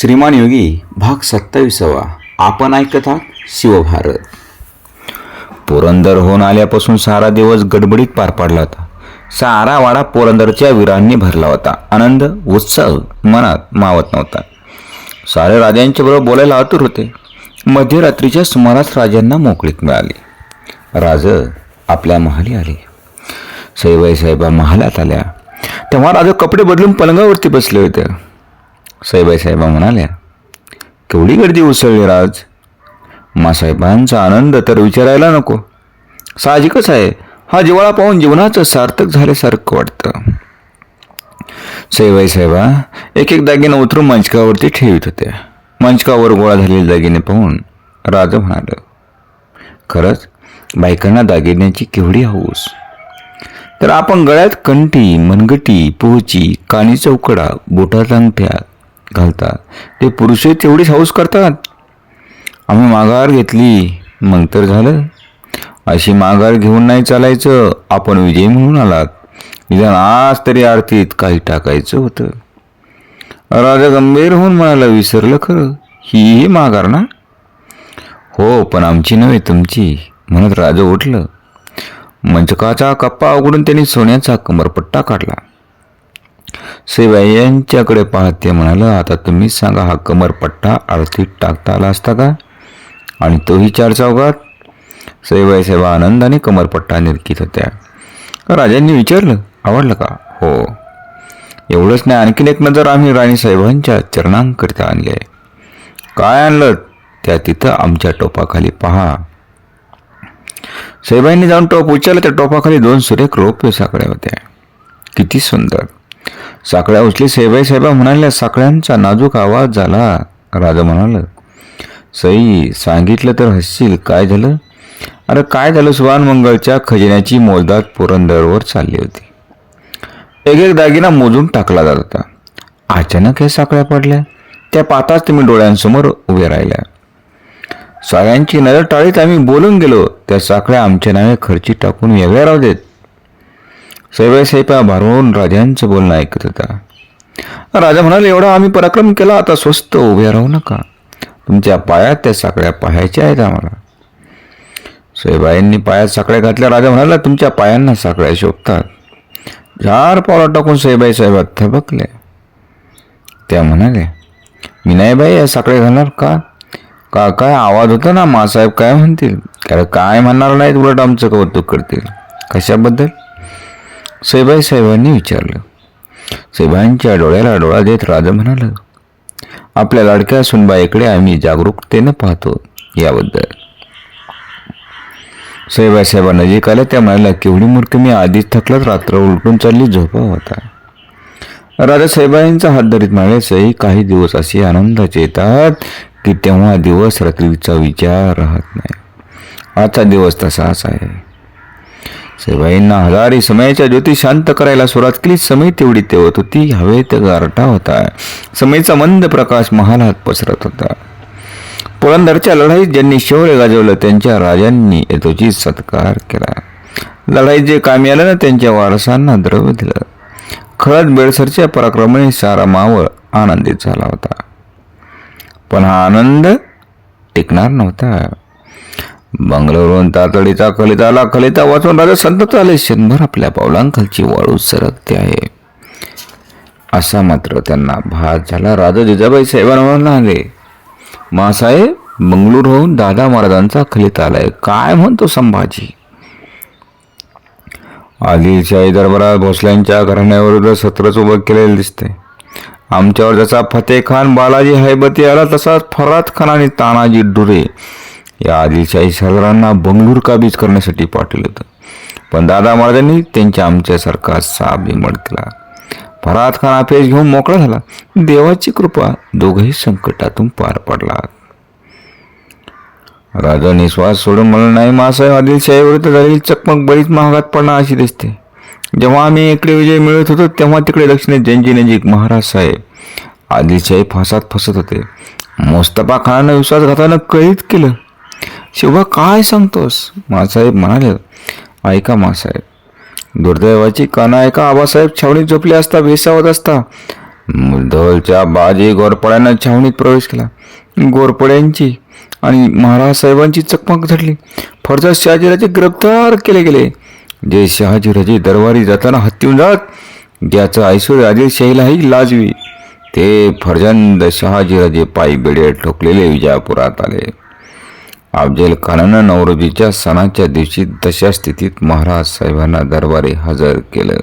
श्रीमान योगी भाग सत्ताविसावा. आपण ऐकत आहात शिवभारत. पुरंदर होऊन आल्यापासून सारा दिवस गडबडीत पार पाडला होता. सारा वाडा पुरंदरच्या वीरांनी भरला होता. आनंद उत्साह मनात मावत नव्हता. सारे राजांच्या बरोबर बोलायला आतुर होते. मध्यरात्रीच्या सुमारास राजांना मोकळीक मिळाली. राज आपल्या महाली आले. सैबाई साहेबा महालात आल्या. तेव्हा राजा कपडे बदलून पलंगावरती बसले होते. साईबाई साहेबा म्हणाल्या केवढी गर्दी उसळली राज? मासाहेबांचा आनंद तर विचारायला नको. साहजिकच आहे हा जिवाळा पाहून जीवनाचं सार्थक झाल्यासारखं वाटतं. सईबाई साहेबा एक एक दागिने उतरून मंचकावरती ठेवीत होत्या. मंचकावर गोळा झालेले दागिने पाहून राज म्हणालं खरंच बायकांना दागिन्याची केवढी हौस. तर आपण गळ्यात कंठी मनगटी पोहची कानी चौकडा बोटात अंगठ्या घालतात. ते पुरुष तेवढीच हौस करतात. आम्ही माघार घेतली मग तर झालं. अशी माघार घेऊन नाही चालायचं आपण विजय म्हणून आलात. निदान आज तरी आरतीत काही टाकायचं होतं. राजा गंभीर होऊन म्हणाला विसरलं खरं ही ही माघार ना? हो पण आमची नव्हे तुमची म्हणत राजा उठलं. मंचकाचा कप्पा उघडून त्यांनी सोन्याचा कमरपट्टा काढला. सेबाई यांच्याकडे पाहत ते म्हणालं आता तुम्हीच सांगा हा कमरपट्टा आरतीत टाकता आला असता का? आणि तोही चार चौकात सईबाई सेवा आनंदाने कमरपट्टा निरकीत होत्या. राजांनी विचारलं आवडलं का? हो. एवढंच नाही आणखीन एक नजर आम्ही राणी साहेबांच्या चरणांकरिता आणली आहे. काय आणलं? त्या तिथं आमच्या टोपाखाली पहा. साहेबांनी जाऊन टोप उचलला त्या टोपाखाली दोन सुरेख रोपे साकडे होत्या. किती सुंदर. साखळ्या उचली सेवाई साहेबा म्हणाल्या साखळ्यांचा नाजूक आवाज झाला. राजा म्हणाल सई सांगितलं तर हसशील काय झालं? अरे काय झालं सुवान मंगळच्या खजिन्याची मोजदात पुरंदरवर चालली होती. एक एक दागिना मोजून टाकला जात होता. अचानक हे साखळ्या पडल्या. त्या पाताच तुम्ही डोळ्यांसमोर उभे राहिल्या. सगळ्यांची नजर टाळीत आम्ही बोलून गेलो. त्या साखळ्या आमच्या नावे खर्ची टाकून वेगळ्या राहू देत. सैबाई साहेबा भरवून राजांचं बोलणं ऐकत होता. राजा म्हणाले एवढा आम्ही पराक्रम केला आता स्वस्त उभे राहू नका. तुमच्या पायात त्या साखळ्या पाहायच्या आहेत आम्हाला. सैबाईंनी पायात साखळ्या घातल्या. राजा म्हणाला तुमच्या पायांना साकड्या शोभतात. झार पावला टाकून सैबाई साहेबात थबकले. त्या म्हणाल्या मी नाही बाई या साकडे घालणार का? का काय आवाज होता ना? मासाहेब काय म्हणतील? काय म्हणणार नाहीत? उलट आमचं कौतुक करतील. कशाबद्दल? सैबाई साहेबांनी विचारलं. साहेबांच्या डोळ्याला डोळा देत राजा म्हणाला आपल्या लाडक्या सुनबाईकडे आम्ही जागरूकतेनं पाहतो याबद्दल. सैबाई साहेबा नजीक आल्या त्या म्हणाल्या केवढी मूर्ख मी आधीच थकलत रात्र उलटून चालली झोपा होता. राजा साहेबांचा हात धरीत म्हणाले काही दिवस असे आनंदाचे येतात की तेव्हा दिवस रात्रीचा विचार राहत नाही. आजचा दिवस तसाच आहे. साहेबाईंना हजारी समयाच्या ज्योती शांत करायला सुरुवात केली समय तेवढी तेवत होती हवेत गारटा होता. समयचा मंद प्रकाश महालात पसरत होता. पुरंदरच्या लढाईत ज्यांनी शौर्य गाजवलं त्यांच्या राजांनी यथोचित सत्कार केला. लढाईत जे कामी आलं ना त्यांच्या वारसांना द्रव्य दिलं. खळद बेडसरच्या पराक्रमाने सारा मावळ आनंदित झाला होता. पण हा आनंद टिकणार नव्हता. बंगलोरहून तातडीचा खलिताला खलिता वाचून राजा संतत आले क्षणभर आपल्या पावलांखालची वाळू सरकते आहे. असा मात्र त्यांना भात झाला. राजा जिजाबाई साहेबांना आले मासाहेब बंगळूरहून दादा महाराजांचा खलिता आलाय. काय म्हणतो संभाजी? आदिलशाही दरबारात भोसल्यांच्या घराण्याविरुद्ध सत्रच उभं केलेलं दिसते आमच्यावर जसा फतेह खान बालाजी हैबती आला तसाच फरात खान आणि तानाजी डुरे या आदिलशाही सरदारांना बंगळूर काबीज करण्यासाठी पाठवलं होतं? पण दादा महाराजांनी त्यांच्या आमच्यासारखा साप बिमड केला. फरात खान अपेश घेऊन मोकळा झाला. देवाची कृपा दोघंही संकटातून पार पडला. राजा निश्वास सोडून म्हणून नाही मासाहेब आदिलशाही विरुद्ध झालेली चकमक बळीच महागात पडणार अशी दिसते. जेव्हा आम्ही इकडे विजय मिळत होतो तेव्हा तिकडे दक्षिणेत जंजी नजीक महाराज साहेब आदिलशाही फासात फसत होते. मोस्तफा खानानं विश्वासघातानं कैद केलं. शिवा काय सांगतोस? मासाहेब म्हणाले ऐका मासाहेब दुर्दैवाची काना ऐका आबासाहेब छावणीत झोपले असता भेसावत असता. मुधोलच्या बाजी गोरपड्यानं छावणीत प्रवेश केला. गोरपड्यांची आणि महाराज साहेबांची चकमक झडली फरजा शहाजीराजे गिरफ्तार केले गेले. जे शहाजीराजे दरबारी जाताना हत्तीहून जात ज्याचं ऐश्वर्य आदिलशाहीलाही लाजवी ते फर्जंद शहाजीराजे पायी बेडे ठोकलेले विजापुरात आले. अफजल खानानं नवरोजीच्या सणाच्या दिवशी तशा स्थितीत महाराज साहेबांना दरबारी हजर केलं.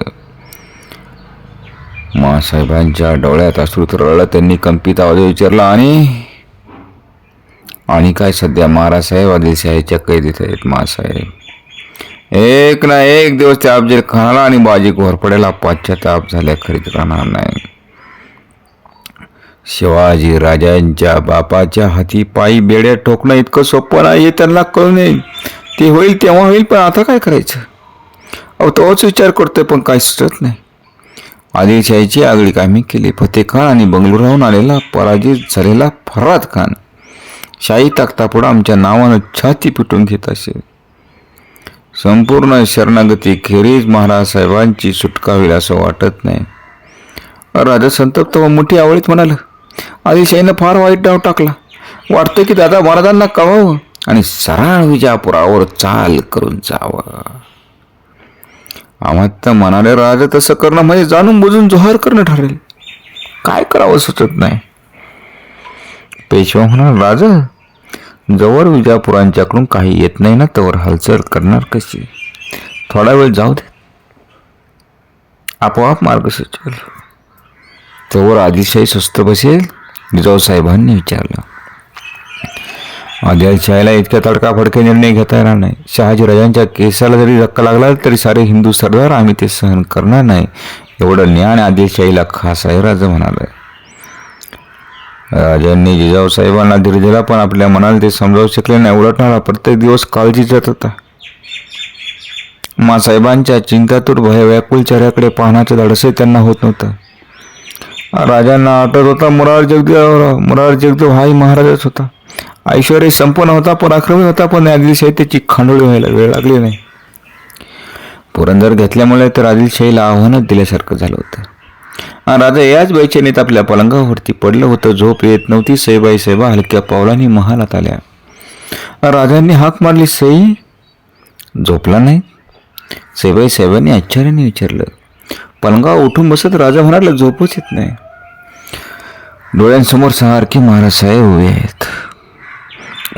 मासाहेबांच्या डोळ्यात अश्रुत रळलं त्यांनी कंपित आवाज विचारला आणि? आणि काय सध्या महाराज साहेब आदिलशाहीच्या कैदीत आहेत मासाहेब एक ना एक दिवस त्या अफजल खानाला आणि बाजी घोरपड्याला पाश्चाताप झाल्या खरीत राहणार नाही शिवाजी राजांच्या बापाच्या हाती पायी बेड्या ठोकणं इतकं सोपं नाही हे त्यांना कळू नये ते होईल तेव्हा होईल पण आता काय करायचं? अहो तोच विचार करतोय पण काय सुचत नाही. आदिलशाहीची आगळी कामी केली. फतेह खान आणि बंगलोराहून आलेला पराजित झालेला फराद खान. शाही तख्तापुढं आमच्या नावानं छाती पिटून घेत असे. संपूर्ण शरणागती खेरीज महाराज साहेबांची सुटका होईल असं वाटत नाही. राजा संतप्त व मोठी आवडीत म्हणाला आदिलशाहीनं फार वाईट डाव टाकला. वाटतं की दादा महाराजांना कळावं. आणि सरळ विजापुरावर चाल करून जावं. आम्हाला तर म्हणाले राजा तसं करणं म्हणजे जाणून बुजून जोहार करणं ठरेल. काय करावं सुचत नाही. पेशवा म्हणाल राजा जवळ विजापुरांच्याकडून काही येत नाही ना तवर हालचाल करणार कशी? थोडा वेळ जाऊ दे. आपोआप मार्ग सुचेल तोवर आदिलशाही स्वस्त बसेल? जिजाऊसाहेबांनी विचारलं. आदिलशाहीला इतक्या तडकाफडके निर्णय घेता येणार नाही. शहाजी राजांच्या केसाला जरी धक्का लागला तरी सारे हिंदू सरदार आम्ही ते सहन करणार नाही. एवढं ज्ञान आदिलशाहीला खास आहे राजा म्हणाले राजांनी जिजाऊसाहेबांना धीर दिला पण आपल्या मनाला ते समजावू शकले नाही. उलटणारा प्रत्येक दिवस काळजी जात होता. मासाहेबांच्या चिंतातूर भयव्याकुल चेहऱ्याकडे पाहण्याचं धाडसही त्यांना होत नव्हतं. राजांना आठवत होता मुरार जगदेव मुरार जगदेव हाही महाराजच होता. ऐश्वर्य संपन्न होता पराक्रमी होता पण आदिलशाही त्याची खांडोळी व्हायला वेळ लागली नाही. पुरंदर घेतल्यामुळे तर आदिलशाहीला आव्हानच दिल्यासारखं झालं होतं. राजा याच बैचनीत आपल्या पलंगावरती पडलं होतं झोप येत नव्हती सईबाई सैबा हलक्या पावलांनी महालात आल्या. राजांनी हाक मारली सई झोपला नाही? सईबाई साहेबांनी आश्चर्याने विचारलं पलंगावर उठून बसत राजा म्हणाला झोपच येत नाही. डोळ्यांसमोर सारखे महाराज साहेब उभे आहेत.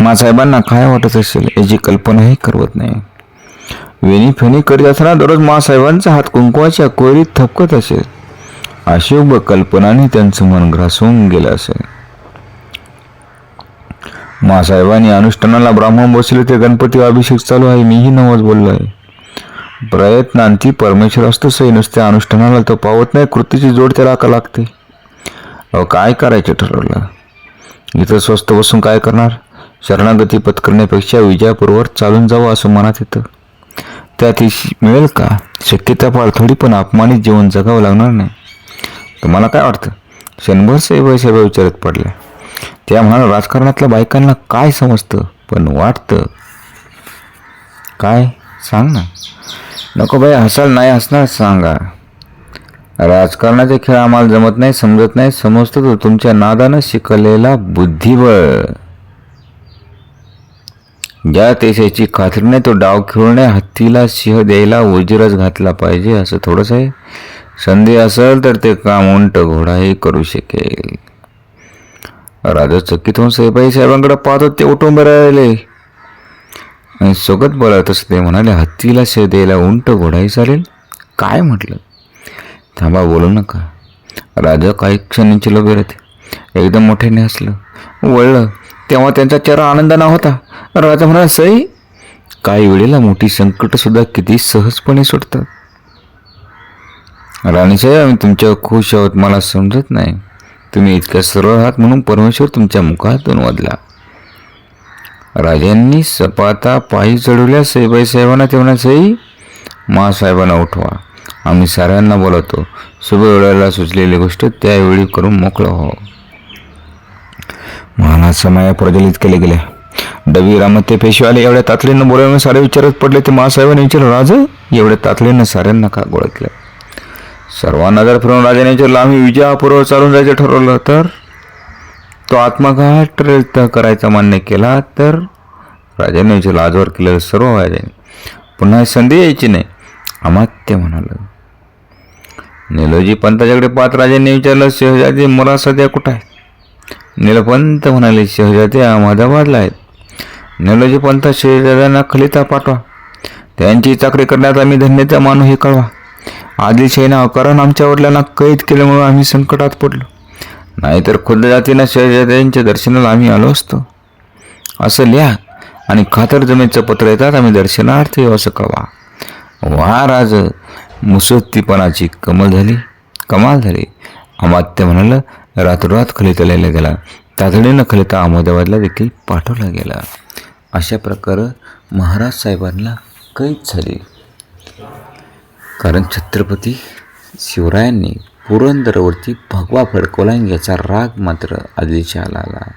मासाहेबांना काय वाटत असेल याची कल्पनाही करवत नाही. वेणी फेणी करीत असताना दररोज मासाहेबांचा हात कुंकवाच्या कोरीत थपकत असेल. अशुभ कल्पनाने त्यांचं मन ग्रासून गेलं असेल. मासाहेबांनी अनुष्ठानाला ब्राह्मण बसले ते गणपती अभिषेक चालू आहे मीही नवज बोललो आहे. प्रयत्नांती परमेश्वर असतो सही नुसत्या अनुष्ठानाला तो पावत नाही कृतीची जोड त्याला का लागते? अहो काय करायचं ठरवलं? इथं स्वस्त बसून काय करणार? शरणागती पत्करण्यापेक्षा विजयापूरवर चालून जावं असं मनात येतं. त्यात मिळेल का? शक्यता फार थोडी पण अपमानित जीवन जगावं लागणार नाही. तुम्हाला काय वाटतं? क्षणभर साहेब साहेब विचारत पडल्या. त्या म्हणाला राजकारणातल्या बायकांना काय समजतं? पण वाटतं. काय? सांग ना. नको बाई हसाल नाही हसणार सांगा. राजकारणाचे खेळ आम्हाला जमत नाही समजत नाही. समजतो तो तुमच्या नादानं शिकलेला बुद्धिबळ. ज्या देशाची खात्री नाही तो डाव खेळून हत्तीला सिंह द्यायला उजिरच घातला पाहिजे असं थोडंसं आहे. संधी असेल तर ते काम उंट घोडाही करू शकेल. राजा चकित होऊन साहेबाई साहेबांकडे पाहतो ते उठून राहिले. आणि सोबत बोलत असं ते म्हणाले हत्तीला शे द्यायला उंट घोडाही चालेल? काय म्हटलं? थांबा बोलू नका. राजा काही क्षणीचे लोभे राहते. एकदम मोठ्याने हसलं. वळलं. तेव्हा त्यांचा चेहरा आनंदाना होता. राजा म्हणाला सई काही वेळेला मोठी संकटसुद्धा किती सहजपणे सुटतात राणीसाहेब आम्ही तुमच्यावर खुश आहोत. मला समजत नाही. तुम्ही इतक्या सरळ आहात म्हणून परमेश्वर तुमच्या मुखातून वादला राजांनी सपाता पायी चढवल्या. सईबाई साहेबांना तेव्हा सई मासाहेबांना उठवा. आम्ही साऱ्यांना बोलवतो. शुभ वेळेला सुचलेली गोष्ट त्यावेळी करून मोकळं हो महाराज समाया प्रज्वलित केले गेले. डबी रामते पेशवाले एवढ्या तातडीनं बोलावून सारे विचारत पडले ते महासाहेबांनी विचारलं राज एवढ्या तातडीनं साऱ्यांना का गोळखलं सर्वांना जर फिरून राजाने विचारलं आम्ही विजयापूर्व चालून जायचं ठरवलं तर? तो आत्मघात करायचा मान्य केला तर? राजाने विचारलं आजवर केलेलं सर्व राजाने. पुन्हा संधी यायची नाही. अमात्य म्हणालं. निलोजी पंताच्याकडे पाहत राजांनी विचारलं शहजादे मला सध्या कुठं आहे निलपंत म्हणाले शहजादे अहमदाबादला आहेत. निलोजी पंत शहजाद्यांना खलिता पाठवा. त्यांची चाकरी करण्यात आम्ही धन्यता मानू हे कळवा. आदिलशाहीनं अकारण आमच्या वडिलांना कैद केल्यामुळे आम्ही संकटात पडलो. नाहीतर खुद्द जातीनं शहजाद्यांच्या दर्शनाला आम्ही आलो असतो. असं लिहा आणि खातर जमेचं पत्र येतात आम्ही दर्शनार्थ येऊ असं कळवा. वा राज मुसत्तीपणाची कमल झाली. कमाल झाली. अमात्य म्हणालं रातोरात खलिता गेला. तातडीनं खलिता अहमदाबादला देखील पाठवला गेला. अशा प्रकारे महाराज साहेबांना कैद झाली. कारण छत्रपती शिवरायांनी पुरंदरवरती भगवा फडकवला याचा राग मात्र आदिलशहाला आला.